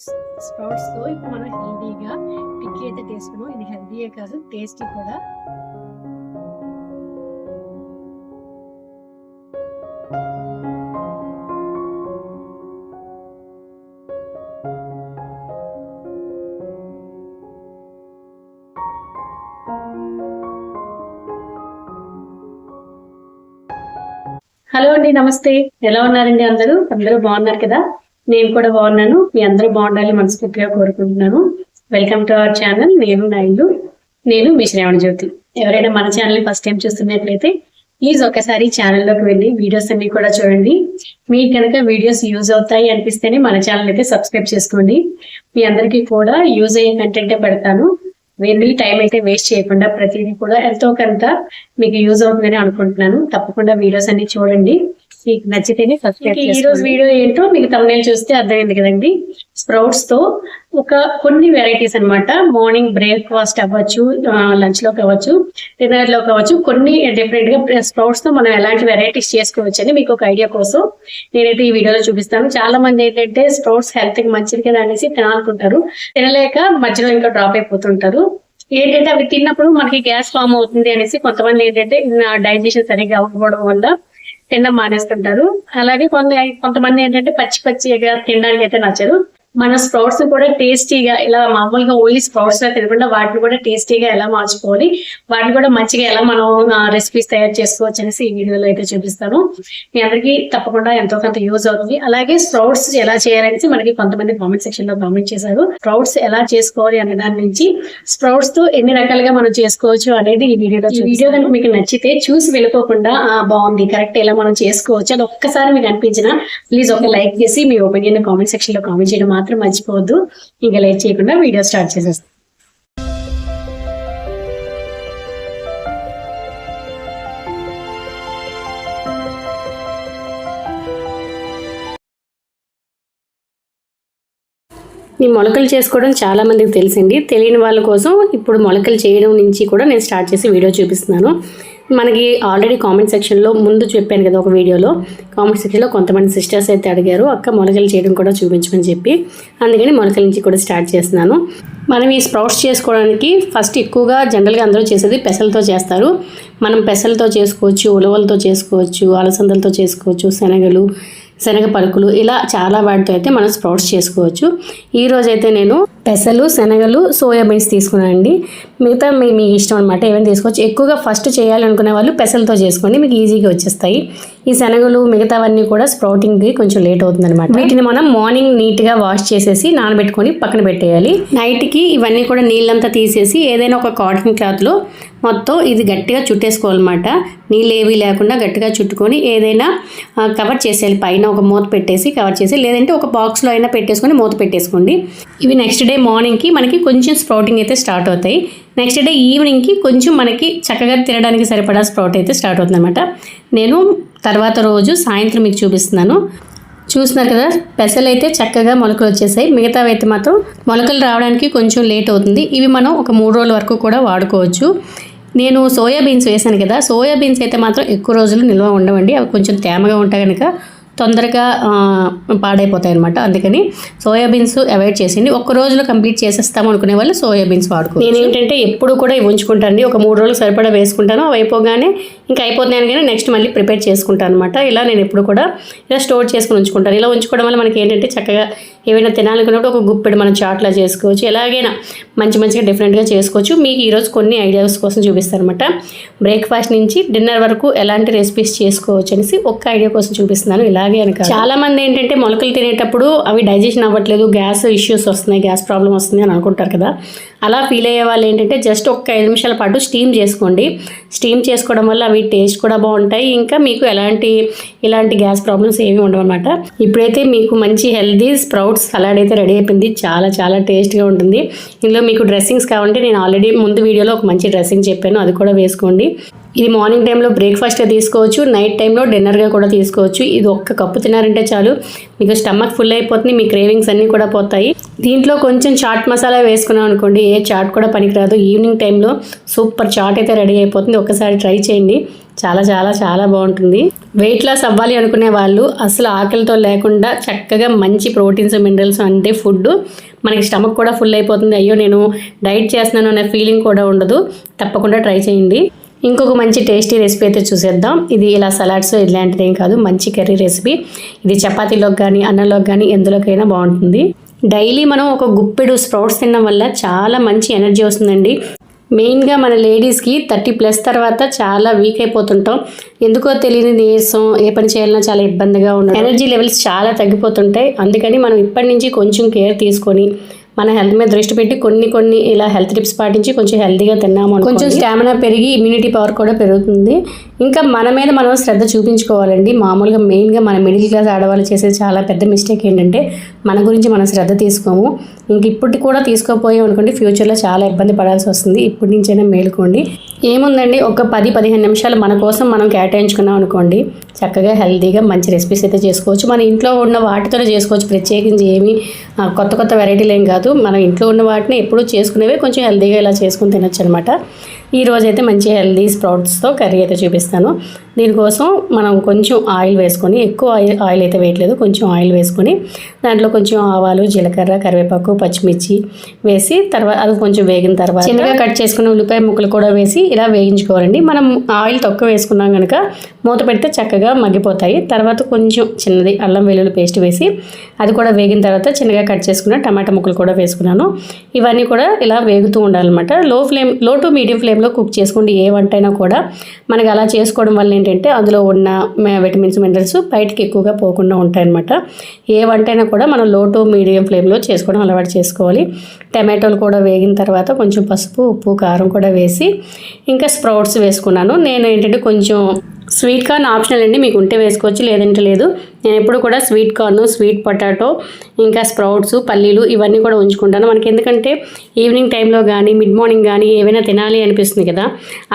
స్ప్రౌట్స్తో ఇప్పుడు మనం హెల్దీగా పిక్కి అయితే చేసుకున్నాం ఇది హెల్దీయే కాదు టేస్టీ కూడా. హలో అండి నమస్తే. ఎలా ఉన్నారండి అందరూ? అందరూ బాగున్నారు కదా? నేను కూడా బాగున్నాను. మీ అందరూ బాగుండాలి మనస్ఫూర్తిగా కోరుకుంటున్నాను. వెల్కమ్ టు అవర్ ఛానల్ నేను నా ఇల్లు నేను మీ శ్రావణ జ్యోతి ఎవరైనా మన ఛానల్ ఫస్ట్ టైం చూస్తున్నట్లయితే ప్లీజ్ ఒకసారి ఛానల్లోకి వెళ్ళి వీడియోస్ అన్ని కూడా చూడండి. మీకు కనుక వీడియోస్ యూజ్ అవుతాయి అనిపిస్తేనే మన ఛానల్ అయితే సబ్స్క్రైబ్ చేసుకోండి. మీ అందరికీ కూడా యూజ్ అయ్యే కంటెంటే పెడతాను. వెళ్ళి టైం అయితే వేస్ట్ చేయకుండా ప్రతిదీ కూడా ఎంతో కొంత మీకు యూజ్ అవుతుందని అనుకుంటున్నాను. తప్పకుండా వీడియోస్ అన్ని చూడండి. మీకు నచ్చితేనే సబ్స్క్రైబ్ ఈ రోజు వీడియో ఏంటో మీకు తమిళ చూస్తే అర్థమైంది కదండి. స్ప్రౌట్స్తో ఒక కొన్ని వెరైటీస్ అన్నమాట. మార్నింగ్ బ్రేక్ఫాస్ట్ అవ్వచ్చు లంచ్లో కావచ్చు డిన్నర్లో కావచ్చు కొన్ని డిఫరెంట్గా స్ప్రౌట్స్తో మనం ఎలాంటి వెరైటీస్ చేసుకోవచ్చు అని మీకు ఒక ఐడియా కోసం నేనైతే ఈ వీడియోలో చూపిస్తాను. చాలా మంది ఏంటంటే స్ప్రౌట్స్ హెల్త్కి మంచిది కదా అనేసి తినాలనుకుంటారు. తినలేక మధ్యలో ఇంకా డ్రాప్ అయిపోతుంటారు. ఏంటంటే అవి తిన్నప్పుడు మనకి గ్యాస్ ఫామ్ అవుతుంది అనేసి కొంతమంది ఏంటంటే డైజెషన్ సరిగ్గా అవ్వకపోవడం వల్ల తినడం మానేస్తుంటారు. అలాగే కొంత కొంతమంది ఏంటంటే పచ్చి పచ్చిగా తినడానికి అయితే నచ్చరు. మన స్ప్రౌట్స్ కూడా టేస్టీగా ఇలా మామూలుగా ఓన్లీ స్ప్రౌట్స్ లా తినకుండా వాటిని కూడా టేస్టీగా ఎలా మార్చుకోవాలి వాటిని కూడా మంచిగా ఎలా మనం రెసిపీస్ తయారు చేసుకోవచ్చు అనేసి ఈ వీడియోలో అయితే చూపిస్తాను. మీ అందరికీ తప్పకుండా ఎంతో కొంత యూజ్ అవుతుంది. అలాగే స్ప్రౌట్స్ ఎలా చేయాలనేసి మనకి కొంతమంది కామెంట్ సెక్షన్లో కామెంట్ చేశారు. స్ప్రౌట్స్ ఎలా చేసుకోవాలి అనే దాని నుంచి స్ప్రౌట్స్తో ఎన్ని రకాలుగా మనం చేసుకోవచ్చు అనేది ఈ వీడియోలో ఈ వీడియో కనుక మీకు నచ్చితే చూసి వెళ్ళిపోకుండా ఆ బాగుంది కరెక్ట్ ఎలా మనం చేసుకోవచ్చు అది ఒక్కసారి మీకు అనిపించిన ప్లీజ్ ఒక లైక్ చేసి మీ ఒపీనియన్ కామెంట్ సెక్షన్లో కామెంట్ చేయడం మాత్రం మర్చిపోవద్దు. ఇంకా లేట్ చేయకుండా వీడియో స్టార్ట్ చేసేస్తాం. ఈ మొలకలు చేసుకోవడం చాలా మందికి తెలిసింది. తెలియని వాళ్ళ కోసం ఇప్పుడు మొలకలు చేయడం నుంచి కూడా నేను స్టార్ట్ చేసి వీడియో చూపిస్తున్నాను. మనకి ఆల్రెడీ కామెంట్ సెక్షన్లో ముందు చెప్పాను కదా ఒక వీడియోలో. కామెంట్ సెక్షన్లో కొంతమంది సిస్టర్స్ అయితే అడిగారు అక్క మొలకలు చేయడం కూడా చూపించమని చెప్పి. అందుకని మొలకల నుంచి కూడా స్టార్ట్ చేస్తున్నాను. మనం ఈ స్ప్రౌట్స్ చేసుకోవడానికి ఫస్ట్ ఎక్కువగా జనరల్గా అందరూ చేసేది పెసలతో చేస్తారు. మనం పెసలతో చేసుకోవచ్చు ఉలవలతో చేసుకోవచ్చు అలసందలతో చేసుకోవచ్చు శనగలు శనగ పలుకులు ఇలా చాలా వాటితో అయితే మనం స్ప్రౌట్స్ చేసుకోవచ్చు. ఈరోజైతే నేను పెసలు శనగలు సోయాబీన్స్ తీసుకున్నానండి మిగతా మీ మీ ఇష్టం అనమాట ఏమైనా తీసుకోవచ్చు. ఎక్కువగా ఫస్ట్ చేయాలనుకునే వాళ్ళు పెసలతో చేసుకోండి. మీకు ఈజీగా వచ్చేస్తాయి. ఈ శనగలు మిగతావన్నీ కూడా స్ప్రౌటింగ్కి కొంచెం లేట్ అవుతుంది అనమాట వీటిని మనం మార్నింగ్ నీట్గా వాష్ చేసేసి నానబెట్టుకొని పక్కన పెట్టేయాలి. నైట్కి ఇవన్నీ కూడా నీళ్ళంతా తీసేసి ఏదైనా ఒక కాటన్ క్లాత్లో మొత్తం ఇది గట్టిగా చుట్టేసుకోవాలన్నమాట. నీళ్ళు ఏవి లేకుండా గట్టిగా చుట్టుకొని ఏదైనా కవర్ చేసేయాలి. పైన ఒక మూత పెట్టేసి కవర్ చేసి లేదంటే ఒక బాక్స్లో అయినా పెట్టేసుకొని మూత పెట్టేసుకోండి. ఇవి నెక్స్ట్ డే మార్నింగ్కి మనకి కొంచెం స్ప్రౌటింగ్ అయితే స్టార్ట్ అవుతాయి. నెక్స్ట్ డే ఈవినింగ్కి కొంచెం మనకి చక్కగా తినడానికి సరిపడా స్ప్రౌట్ అయితే స్టార్ట్ అవుతుంది అనమాట నేను తర్వాత రోజు సాయంత్రం మీకు చూపిస్తున్నాను. చూస్తున్నారు కదా పెసలు అయితే చక్కగా మొలకలు వచ్చేసాయి. మిగతావి అయితే మాత్రం మొలకలు రావడానికి కొంచెం లేట్ అవుతుంది. ఇవి మనం ఒక మూడు రోజుల వరకు కూడా వాడుకోవచ్చు. నేను సోయాబీన్స్ వేసాను కదా సోయాబీన్స్ అయితే మాత్రం ఎక్కువ రోజులు నిల్వ ఉండవండి. అవి కొంచెం తేమగా ఉంటాయి కనుక తొందరగా పాడైపోతాయి అనమాట అందుకని సోయాబీన్స్ అవాయిడ్ చేసింది ఒక్క రోజులో కంప్లీట్ చేసేస్తాం అనుకునే వాళ్ళు సోయాబీన్స్ వాడుకో నేను ఏంటంటే ఎప్పుడు కూడా ఇవి ఉంచుకుంటాను ఒక మూడు రోజులు సరిపడా వేసుకుంటాను. అవి అయిపోగానే ఇంకా అయిపోతున్నాను కానీ నెక్స్ట్ మళ్ళీ ప్రిపేర్ చేసుకుంటాను అనమాట ఇలా నేను ఎప్పుడు కూడా ఇలా స్టోర్ చేసుకుని ఉంచుకుంటాను. ఇలా ఉంచుకోవడం వల్ల మనకి ఏంటంటే చక్కగా ఏవైనా తినాలనుకున్నప్పుడు ఒక గుప్పెడు మనం చాట్లా చేసుకోవచ్చు. ఎలాగైనా మంచి మంచిగా డిఫరెంట్గా చేసుకోవచ్చు. మీకు ఈరోజు కొన్ని ఐడియాస్ కోసం చూపిస్తాను అనమాట బ్రేక్ఫాస్ట్ నుంచి డిన్నర్ వరకు ఎలాంటి రెసిపీస్ చేసుకోవచ్చు అనేసి ఒక్క ఐడియా కోసం చూపిస్తున్నాను. ఇలాగే అని చాలామంది ఏంటంటే మొలకలు తినేటప్పుడు అవి డైజెషన్ అవ్వట్లేదు గ్యాస్ ఇష్యూస్ వస్తున్నాయి గ్యాస్ ప్రాబ్లం వస్తుంది అని అనుకుంటారు కదా. అలా ఫీల్ అయ్యే వాళ్ళు ఏంటంటే జస్ట్ ఒక్క ఐదు నిమిషాల పాటు స్టీమ్ చేసుకోండి. స్టీమ్ చేసుకోవడం వల్ల అవి టేస్ట్ కూడా బాగుంటాయి. ఇంకా మీకు ఎలాంటి ఇలాంటి గ్యాస్ ప్రాబ్లమ్స్ ఏమి ఉండవన్నమాట ఇప్పుడైతే మీకు మంచి హెల్దీ స్ప్రౌట్స్ సలాడ్ అయితే రెడీ అయిపోయింది. చాలా చాలా టేస్ట్గా ఉంటుంది. ఇందులో మీకు డ్రెస్సింగ్స్ కావాలంటే నేను ఆల్రెడీ ముందు వీడియోలో ఒక మంచి డ్రెస్సింగ్ చెప్పాను. అది కూడా వేసుకోండి. ఇది మార్నింగ్ టైంలో బ్రేక్ఫాస్ట్గా తీసుకోవచ్చు నైట్ టైంలో డిన్నర్గా కూడా తీసుకోవచ్చు. ఇది ఒక్క కప్పు తినారంటే చాలు. మీకు స్టమక్ ఫుల్ అయిపోతుంది మీ క్రేవింగ్స్ అన్నీ కూడా పోతాయి. దీంట్లో కొంచెం చాట్ మసాలా వేసుకున్నాం అనుకోండి ఏ చాట్ కూడా పనికిరాదు. ఈవినింగ్ టైంలో సూపర్ చాట్ అయితే రెడీ అయిపోతుంది. ఒకసారి ట్రై చేయండి. చాలా చాలా చాలా బాగుంటుంది. వెయిట్ లాస్ అవ్వాలి అనుకునే వాళ్ళు అసలు ఆకలితో లేకుండా చక్కగా మంచి ప్రోటీన్స్ మినరల్స్ అంటే ఫుడ్ మనకి స్టమక్ కూడా ఫుల్ అయిపోతుంది. అయ్యో నేను డైట్ చేస్తున్నాను అనే ఫీలింగ్ కూడా ఉండదు. తప్పకుండా ట్రై చేయండి. ఇంకొక మంచి టేస్టీ రెసిపీ అయితే చూసేద్దాం. ఇది ఇలా సలాడ్స్ ఇలాంటిది ఏం కాదు. మంచి కర్రీ రెసిపీ ఇది చపాతీలోకి కానీ అన్నంలోకి కానీ ఎందులోకైనా బాగుంటుంది. డైలీ మనం ఒక గుప్పెడు స్ప్రౌట్స్ తినడం వల్ల చాలా మంచి ఎనర్జీ వస్తుందండి. మెయిన్గా మన లేడీస్కి థర్టీ ప్లస్ తర్వాత చాలా వీక్ అయిపోతుంటాం. ఎందుకో తెలియని నీరసం ఏ పని చేయాలన్నా చాలా ఇబ్బందిగా ఉండదు ఎనర్జీ లెవెల్స్ చాలా తగ్గిపోతుంటాయి. అందుకని మనం ఇప్పటి నుంచి కొంచెం కేర్ తీసుకొని మన హెల్త్ మీద దృష్టి పెట్టి కొన్ని కొన్ని ఇలా హెల్త్ టిప్స్ పాటించి కొంచెం హెల్తీగా తిన్నాము కొంచెం స్టామినా పెరిగి ఇమ్యూనిటీ పవర్ కూడా పెరుగుతుంది. ఇంకా మన మీద మనం శ్రద్ధ చూపించుకోవాలండి. మామూలుగా మెయిన్గా మన మిడిల్ క్లాస్ ఆడవాళ్ళు చేసే చాలా పెద్ద మిస్టేక్ ఏంటంటే మన గురించి మనం శ్రద్ధ తీసుకోము. ఇంక ఇప్పటికి కూడా తీసుకోపోయాం అనుకోండి ఫ్యూచర్లో చాలా ఇబ్బంది పడాల్సి వస్తుంది. ఇప్పటి నుంచైనా మేలుకోండి. ఏముందండి? ఒక పది పదిహేను నిమిషాలు మన కోసం మనం కేటాయించుకున్నాం అనుకోండి చక్కగా హెల్తీగా మంచి రెసిపీస్ అయితే చేసుకోవచ్చు. మన ఇంట్లో ఉన్న వాటితోనే చేసుకోవచ్చు. ప్రత్యేకించి ఏమి కొత్త కొత్త వెరైటీలు ఏం కాదు. మనం ఇంట్లో ఉన్న వాటిని ఎప్పుడూ చేసుకునేవే కొంచెం హెల్తీగా ఇలా చేసుకుని తినొచ్చు అనమాట ఈ అయితే మంచి హెల్దీ స్ప్రౌట్స్తో కర్రీ అయితే చూపిస్తాను. దీనికోసం మనం కొంచెం ఆయిల్ వేసుకొని ఎక్కువ ఆయిల్ ఆయిల్ అయితే వేయట్లేదు కొంచెం ఆయిల్ వేసుకొని దాంట్లో కొంచెం ఆవాలు జీలకర్ర కరివేపాకు పచ్చిమిర్చి వేసి తర్వాత అది కొంచెం వేగిన తర్వాత చిన్నగా కట్ చేసుకున్న ఉల్లిపాయ ముక్కలు కూడా వేసి ఇలా వేయించుకోవాలండి. మనం ఆయిల్ తక్కువ వేసుకున్నాం కనుక మూత పెడితే చక్కగా మగ్గిపోతాయి. తర్వాత కొంచెం చిన్నది అల్లం వెల్లుల్లి పేస్ట్ వేసి అది కూడా వేగిన తర్వాత చిన్నగా కట్ చేసుకున్న టమాటా ముక్కలు కూడా వేసుకున్నాను. ఇవన్నీ కూడా ఇలా వేగుతూ ఉండాలన్నమాట. లో ఫ్లేమ్లో టు మీడియం టైంలో కుక్ చేసుకోండి ఏ వంట అయినా కూడా మనకి అలా చేసుకోవడం వల్ల ఏంటంటే అందులో ఉన్న విటమిన్స్ మినరల్స్ బయటకి ఎక్కువగా పోకుండా ఉంటాయన్నమాట. ఏ వంట అయినా కూడా మనం లో టు మీడియం ఫ్లేమ్లో చేసుకోవడం అలవాటు చేసుకోవాలి. టమాటోలు కూడా వేగిన తర్వాత కొంచెం పసుపు ఉప్పు కారం కూడా వేసి ఇంకా స్ప్రౌట్స్ వేసుకున్నాను. నేను ఏంటంటే కొంచెం స్వీట్ కార్న్ ఆప్షనల్ అండి. మీకు ఉంటే వేసుకోవచ్చు లేదంటే లేదు. నేను ఎప్పుడు కూడా స్వీట్ కార్న్ స్వీట్ పొటాటో ఇంకా స్ప్రౌట్స్ పల్లీలు ఇవన్నీ కూడా ఉంచుకుంటాను. మనకి ఎందుకంటే ఈవినింగ్ టైంలో కానీ మిడ్ మార్నింగ్ కానీ ఏవైనా తినాలి అనిపిస్తుంది కదా.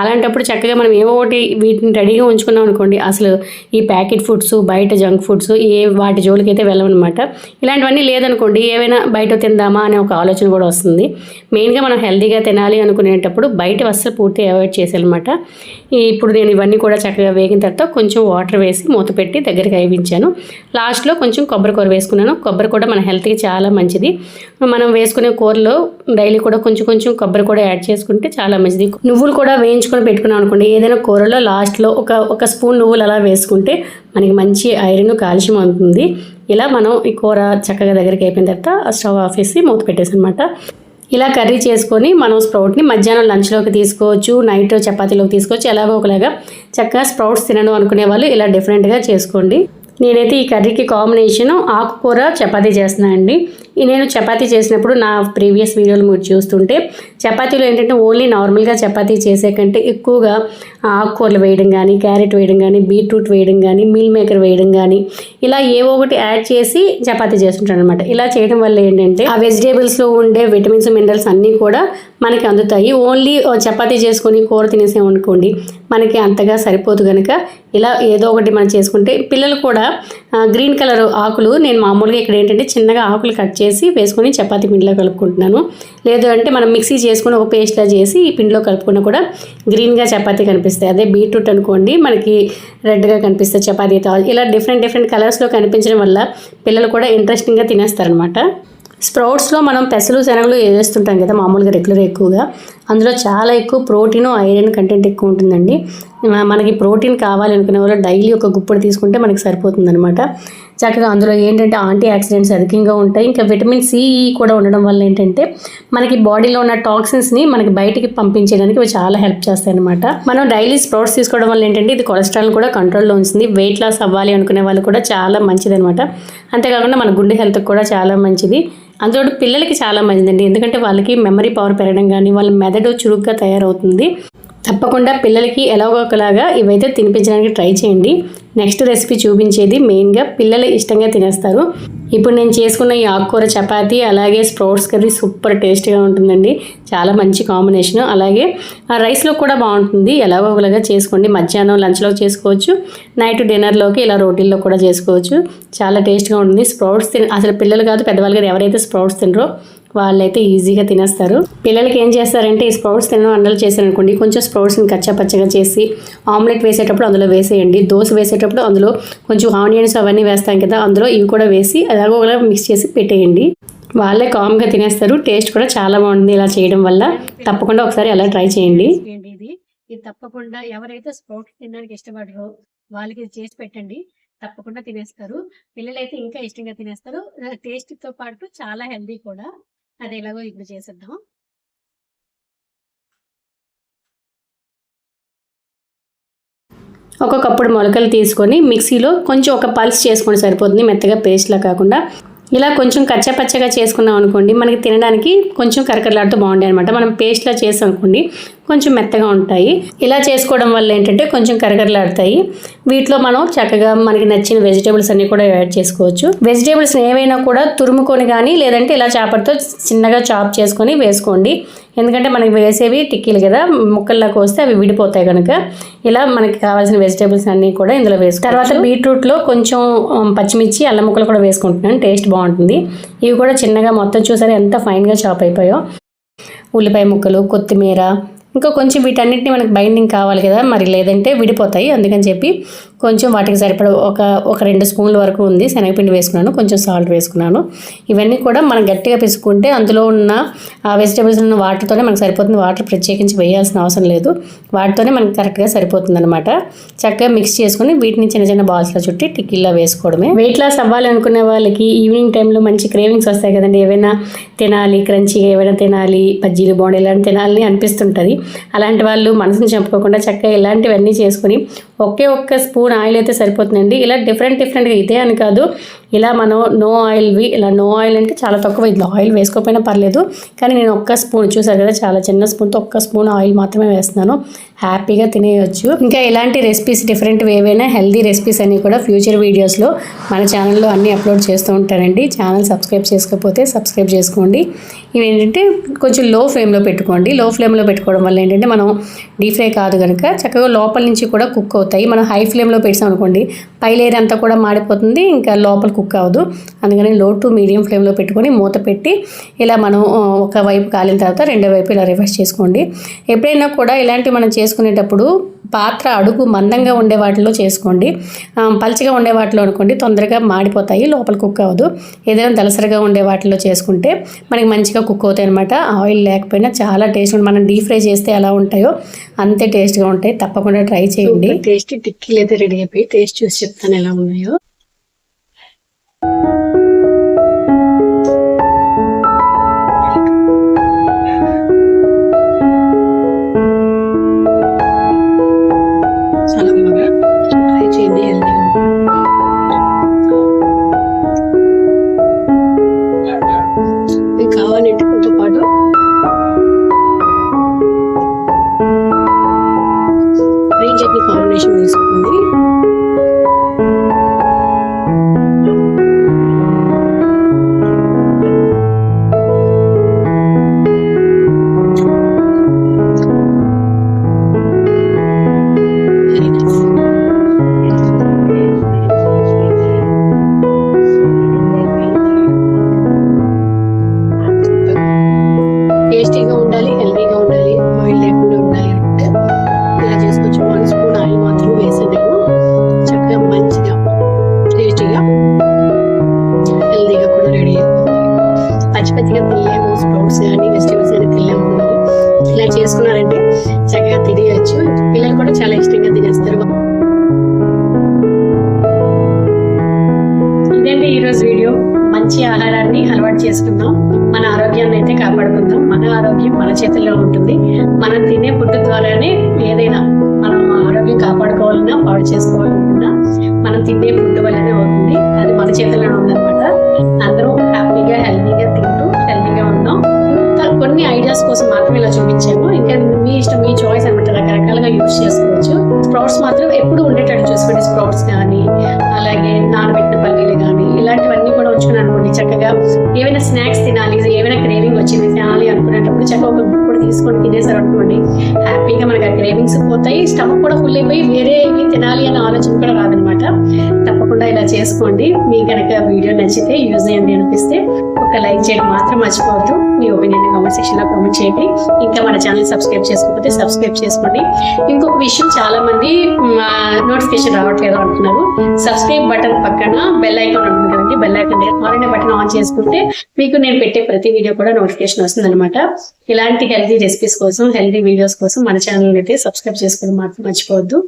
అలాంటప్పుడు చక్కగా మనం ఏవో ఒకటి వీటిని రెడీగా ఉంచుకున్నాం అనుకోండి అసలు ఈ ప్యాకెట్ ఫుడ్స్ బయట జంక్ ఫుడ్స్ ఏ వాటి జోలికి అయితే వెళ్ళమన్నమాట ఇలాంటివన్నీ లేదనుకోండి ఏవైనా బయట తిందామా అనే ఒక ఆలోచన కూడా వస్తుంది. మెయిన్గా మనం హెల్తీగా తినాలి అనుకునేటప్పుడు బయట అస్సలు పూర్తి అవాయిడ్ చేసేయాలన్నమాట ఇప్పుడు నేను ఇవన్నీ కూడా చక్కగా వేగిన తర్వాత కొంచెం వాటర్ వేసి మూత పెట్టి దగ్గరికి అయిపించాను లాస్ట్లో కొంచెం కొబ్బరి కూర వేసుకున్నాను. కొబ్బరి కూడా మన హెల్త్కి చాలా మంచిది. మనం వేసుకునే కూరలో డైలీ కూడా కొంచెం కొంచెం కొబ్బరి కూడా యాడ్ చేసుకుంటే చాలా మంచిది. నువ్వులు కూడా వేయించుకొని పెట్టుకున్నాం అనుకోండి ఏదైనా కూరలో లాస్ట్లో ఒక ఒక స్పూన్ నువ్వులు అలా వేసుకుంటే మనకి మంచి ఐరన్ కాల్షియం అవుతుంది. ఇలా మనం ఈ కూర చక్కగా దగ్గరికి అయిపోయిన తర్వాత స్టవ్ ఆఫ్ చేసి మూత పెట్టేసి అనమాట ఇలా కర్రీ చేసుకొని మనం స్ప్రౌట్ని మధ్యాహ్నం లంచ్లోకి తీసుకోవచ్చు నైట్ చపాతీలోకి తీసుకోవచ్చు ఎలాగో ఒకలాగా చక్కగా స్ప్రౌట్స్ తినడం అనుకునే వాళ్ళు ఇలా డిఫరెంట్గా చేసుకోండి. నేనైతే ఈ కర్రీకి కాంబినేషన్ ఆకుకూర చపాతీ చేస్తున్నాను అండి నేను చపాతీ చేసినప్పుడు నా ప్రీవియస్ వీడియోలు మీరు చూస్తుంటే చపాతీలో ఏంటంటే ఓన్లీ నార్మల్గా చపాతీ చేసే కంటే ఎక్కువగా ఆకుకూరలు వేయడం కానీ క్యారెట్ వేయడం కానీ బీట్రూట్ వేయడం కానీ మీల్ మేకర్ వేయడం కానీ ఇలా ఏవో ఒకటి యాడ్ చేసి చపాతీ చేస్తుంటాను అనమాట ఇలా చేయడం వల్ల ఏంటంటే ఆ వెజిటేబుల్స్లో ఉండే విటమిన్స్ మినరల్స్ అన్నీ కూడా మనకి అందుతాయి. ఓన్లీ చపాతీ చేసుకొని కూర తినేసామనుకోండి మనకి అంతగా సరిపోదు కనుక ఇలా ఏదో ఒకటి మనం చేసుకుంటే పిల్లలు కూడా గ్రీన్ కలర్ ఆకులు నేను మామూలుగా ఇక్కడ ఏంటంటే చిన్నగా ఆకులు కట్ చేసి వేసుకొని చపాతీ పిండిలో కలుపుకుంటున్నాను. లేదు అంటే మనం మిక్సీ చేసుకుని ఒక పేస్ట్లా చేసి ఈ పిండిలో కలుపుకున్నా కూడా గ్రీన్గా చపాతీ కనిపిస్తాయి. అదే బీట్రూట్ అనుకోండి మనకి రెడ్గా కనిపిస్తాయి చపాతీ తా- ఇలా డిఫరెంట్ డిఫరెంట్ కలర్స్లో కనిపించడం వల్ల పిల్లలు కూడా ఇంట్రెస్టింగ్గా తినేస్తారనమాట. స్ప్రౌట్స్లో మనం పెసలు శనగలు వేస్తుంటాం కదా మామూలుగా రెగ్యులర్ ఎక్కువగా. అందులో చాలా ఎక్కువ ప్రోటీన్ ఐరన్ కంటెంట్ ఎక్కువ ఉంటుందండి. మనకి ప్రోటీన్ కావాలనుకునే వాళ్ళు డైలీ ఒక గుప్పడు తీసుకుంటే మనకి సరిపోతుంది అనమాట చక్కగా అందులో ఏంటంటే యాంటీ ఆక్సిడెంట్స్ అధికంగా ఉంటాయి. ఇంకా విటమిన్ సి e కూడా ఉండడం వల్ల ఏంటంటే మనకి బాడీలో ఉన్న టాక్సిన్స్ని మనకి బయటికి పంపించడానికి ఇవి చాలా హెల్ప్ చేస్తాయి అనమాట మనం డైలీ స్ప్రౌట్స్ తీసుకోవడం వల్ల ఏంటంటే ఇది కొలెస్ట్రాల్ కూడా కంట్రోల్లో ఉంచుతుంది వెయిట్ లాస్ అవ్వాలి అనుకునే వాళ్ళు కూడా చాలా మంచిది అనమాట అంతేకాకుండా మన గుండె హెల్త్ కూడా చాలా మంచిది. అందులో పిల్లలకి చాలా మంచిదండి. ఎందుకంటే వాళ్ళకి మెమరీ పవర్ పెరగడం కానీ వాళ్ళ మెదడు చురుగ్గా తయారవుతుంది. తప్పకుండా పిల్లలకి ఎలాగో ఒకలాగా ఇవైతే తినిపించడానికి ట్రై చేయండి. నెక్స్ట్ రెసిపీ చూపించేది మెయిన్గా పిల్లలు ఇష్టంగా తినేస్తారు. ఇప్పుడు నేను చేసుకున్న ఈ ఆకుకూర చపాతీ అలాగే స్ప్రౌట్స్ కర్రీ సూపర్ టేస్ట్గా ఉంటుందండి. చాలా మంచి కాంబినేషన్. అలాగే ఆ రైస్లో కూడా బాగుంటుంది. ఎలాగోలాగా చేసుకోండి. మధ్యాహ్నం లంచ్లో చేసుకోవచ్చు. నైట్ డిన్నర్లోకి ఇలా రోటీల్లో కూడా చేసుకోవచ్చు. చాలా టేస్ట్గా ఉంటుంది. స్ప్రౌట్స్ తిన అసలు పిల్లలు కాదు పెద్దవాళ్ళు గారు ఎవరైతే స్ప్రౌట్స్ తినరో వాళ్ళైతే ఈజీగా తినేస్తారు. పిల్లలకి ఏం చేస్తారంటే ఈ స్ప్రౌట్స్ తినడం అండలు చేశారనుకోండి కొంచెం స్ప్రౌట్స్ని కచ్చా పచ్చగా చేసి ఆమ్లెట్ వేసేటప్పుడు అందులో వేసేయండి. దోశ వేసేటప్పుడు అందులో కొంచెం ఆనియన్స్ అవన్నీ వేస్తాం కదా అందులో ఇవి కూడా వేసి అలాగో మిక్స్ చేసి పెట్టేయండి. వాళ్ళే కామ్గా తినేస్తారు. టేస్ట్ కూడా చాలా బాగుంటుంది ఇలా చేయడం వల్ల. తప్పకుండా ఒకసారి అలా ట్రై చేయండి. ఇది. ఇది తప్పకుండా ఎవరైతే స్ప్రౌట్స్ తినడానికి ఇష్టపడరో వాళ్ళకి ఇది చేసి పెట్టండి. తప్పకుండా తినేస్తారు. పిల్లలైతే ఇంకా ఇష్టంగా తినేస్తారు. టేస్ట్తో పాటు చాలా హెల్దీ కూడా. అది ఎలాగో ఇప్పుడు చేసేద్దాం. ఒక కప్పుడు మొలకలు తీసుకొని మిక్సీలో కొంచెం ఒక పల్స్ చేసుకొని సరిపోతుంది మెత్తగా పేస్ట్లా కాకుండా. ఇలా కొంచెం కచ్చపచ్చగా చేసుకున్నాం అనుకోండి మనకి తినడానికి కొంచెం కరకరలాడుతూ బాగుంటాయి అనమాట మనం పేస్ట్లా చేసాం అనుకోండి కొంచెం మెత్తగా ఉంటాయి. ఇలా చేసుకోవడం వల్ల ఏంటంటే కొంచెం కరకరలాడతాయి. వీటిలో మనం చక్కగా మనకి నచ్చిన వెజిటేబుల్స్ అన్ని కూడా యాడ్ చేసుకోవచ్చు. వెజిటేబుల్స్ ఏవైనా కూడా తురుముకొని కానీ లేదంటే ఇలా చేపలతో చిన్నగా చాప్ చేసుకొని వేసుకోండి. ఎందుకంటే మనకి వేసేవి టిక్కీలు కదా ముక్కల్లా కోస్తే అవి విడిపోతాయి కనుక ఇలా మనకి కావాల్సిన వెజిటేబుల్స్ అన్నీ కూడా ఇందులో వేసుకో తర్వాత బీట్రూట్లో కొంచెం పచ్చిమిర్చి అల్లం ముక్కలు కూడా వేసుకుంటున్నాను. టేస్ట్ బాగుంటుంది. ఇవి కూడా చిన్నగా మొత్తం చూసారా ఎంత ఫైన్గా చాప్ అయిపోయాయో ఉల్లిపాయ ముక్కలు కొత్తిమీర ఇంకా కొంచెం వీటన్నిటిని మనకి బైండింగ్ కావాలి కదా మరి లేదంటే విడిపోతాయి. అందుకని చెప్పి కొంచెం వాటికి సరిపడ ఒక ఒక రెండు స్పూన్ల వరకు ఉంది. శనగపిండి వేసుకున్నాను కొంచెం సాల్ట్ వేసుకున్నాను. ఇవన్నీ కూడా మనం గట్టిగా పిసుకుంటే అందులో ఉన్న ఆ వెజిటేబుల్స్ ఉన్న వాటర్తోనే మనకు సరిపోతుంది. వాటర్ ప్రత్యేకించి వేయాల్సిన అవసరం లేదు. వాటితోనే మనకి కరెక్ట్గా సరిపోతుంది అనమాట చక్కగా మిక్స్ చేసుకుని వీటిని చిన్న చిన్న బాల్స్లో చుట్టి టిక్కీల్లో వేసుకోవడమే. వెయిట్ లాస్ అవ్వాలి అనుకునే వాళ్ళకి ఈవినింగ్ టైంలో మంచి క్రేవింగ్స్ వస్తాయి కదండి. ఏవైనా తినాలి క్రంచీగా ఏవైనా తినాలి బజ్జీలు బోండి ఇలాంటి తినాలని అనిపిస్తుంటుంది. అలాంటి వాళ్ళు మనసుని చంపుకోకుండా చక్కగా ఇలాంటివన్నీ చేసుకుని ఒకే ఒక్క స్పూన్ ఆయిల్ అయితే సరిపోతుందండి. ఇలా డిఫరెంట్ డిఫరెంట్గా ఇదే అని కాదు. ఇలా మనం నో ఆయిల్వి ఇలా నో ఆయిల్ అంటే చాలా తక్కువ ఇందులో ఆయిల్ వేసుకోకపోయినా పర్లేదు. కానీ నేను ఒక్క స్పూన్ చూసారు కదా చాలా చిన్న స్పూన్తో ఒక్క స్పూన్ ఆయిల్ మాత్రమే వేస్తున్నాను. హ్యాపీగా తినేయచ్చు. ఇంకా ఇలాంటి రెసిపీస్ డిఫరెంట్ ఏవైనా హెల్దీ రెసిపీస్ అన్నీ కూడా ఫ్యూచర్ వీడియోస్లో మన ఛానల్లో అన్నీ అప్లోడ్ చేస్తూ ఉంటానండి. ఛానల్ సబ్స్క్రైబ్ చేసుకోకపోతే సబ్స్క్రైబ్ చేసుకోండి. ఇవి ఏంటంటే కొంచెం లో ఫ్లేమ్లో పెట్టుకోండి లో ఫ్లేమ్లో పెట్టుకోవడం వల్ల ఏంటంటే మనం డీప్ ఫ్రై కాదు కనుక చక్కగా లోపల నుంచి కూడా కుక్ అవుతాయి. మనం హై ఫ్లేమ్లో పెట్టాం అనుకోండి పై లేయర్ అంతా కూడా మాడిపోతుంది ఇంకా లోపల కుక్ అవ్వదు. అందుకని లో టు మీడియం ఫ్లేమ్లో పెట్టుకొని మూత పెట్టి ఇలా మనం ఒక వైపు కాలిన తర్వాత రెండో వైపు ఇలా రివర్స్ చేసుకోండి. ఎప్పుడైనా కూడా ఇలాంటివి మనం చేసుకునేటప్పుడు పాత్ర అడుగు మందంగా ఉండే వాటిలో చేసుకోండి. పలచగా పల్చగా ఉండే వాటిలో అనుకోండి తొందరగా మాడిపోతాయి లోపల కుక్ అవ్వదు. ఏదైనా దలసరిగా ఉండే వాటిలో చేసుకుంటే మనకి మంచిగా కుక్ అవుతాయి అనమాట ఆయిల్ లేకపోయినా చాలా టేస్ట్ మనం డీప్ ఫ్రై చేస్తే ఎలా ఉంటాయో అంతే టేస్ట్గా ఉంటాయి. తప్పకుండా ట్రై చేయండి. టేస్ట్ టిక్కీలు అయితే రెడీ అయిపోయి టేస్ట్ చూసి చెప్తాను ఎలా ఉన్నాయో చేసుకున్నారంటే చక్కగా తినేయచ్చు. పిల్లలు కూడా చాలా ఇష్టంగా తినేస్తారు. ఇదండి ఈరోజు వీడియో. మంచి ఆహారాన్ని అలవాటు చేసుకుందాం. మన ఆరోగ్యాన్ని అయితే కాపాడుకుందాం. మన ఆరోగ్యం మన చేతుల్లో ఉంటుంది. మనం తినే ఫుడ్ ద్వారానే ఏదైనా మనం ఆరోగ్యం కాపాడుకోవాలన్నా పాడు చేసుకోవాలన్నా మనం తినే ఫుడ్ వల్లనే అవుతుంది. అది మన చేతుల్లోనే ఉందన్నమాట. అందరూ హ్యాపీగా హెల్తీగా స్ప్రౌట్స్ చేసుకోవచ్చు. స్ప్రౌట్స్ మాత్రం ఎప్పుడు ఉండేటట్టు చూసుకోండి. స్ప్రౌట్స్ కానీ అలాగే నానబెట్టిన పల్లీలు కానీ ఇలాంటివన్నీ కూడా ఉంచుకుని అనుకోండి చక్కగా. ఏమైనా స్నాక్స్ తినాలి ఏమైనా క్రేవింగ్ వచ్చింది తినాలి అనుకునేటప్పుడు చక్కగా ఒక తీసుకొని తినేసారు అనుకోండి హ్యాపీగా మనకి ఆ క్రేవింగ్స్ పోతాయి. స్టమక్ కూడా ఫుల్ అయిపోయి వేరే ఏమి తినాలి అనే ఆలోచన కూడా రాదనమాట. తప్పకుండా ఇలా చేసుకోండి. మీ కనుక వీడియో నచ్చితే యూజ్ అయ్యింది అనిపిస్తే ఒక లైక్ చేయడం మాత్రం మర్చిపోవద్దు. మీ ఒపీనియన్ కామెంట్ సెక్షన్లో కామెంట్ చేయండి. ఇంకా మన ఛానల్ సబ్స్క్రైబ్ చేసుకోకపోతే సబ్స్క్రైబ్ చేసుకోండి. ఇంకొక విషయం చాలా మంది నోటిఫికేషన్ రావట్లేదు అంటున్నారు. సబ్స్క్రైబ్ బటన్ పక్కన బెల్ ఐకాన్ ఉంటుంది చేసుకోండి బెల్ ఐకన్ దగ్గర బటన్ ఆన్ చేసుకుంటే మీకు నేను పెట్టే ప్రతి వీడియో కూడా నోటిఫికేషన్ వస్తుంది అనమాట ఇలాంటి హెల్తీ రెసిపీస్ కోసం హెల్తీ వీడియోస్ కోసం మన ఛానల్ అయితే సబ్స్క్రైబ్ చేసుకోవడం మాత్రం మర్చిపోవద్దు.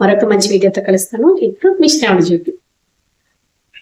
మరొక మంచి వీడియోతో కలుస్తాను. ఇప్పుడు మీ శ్రావణ చూపి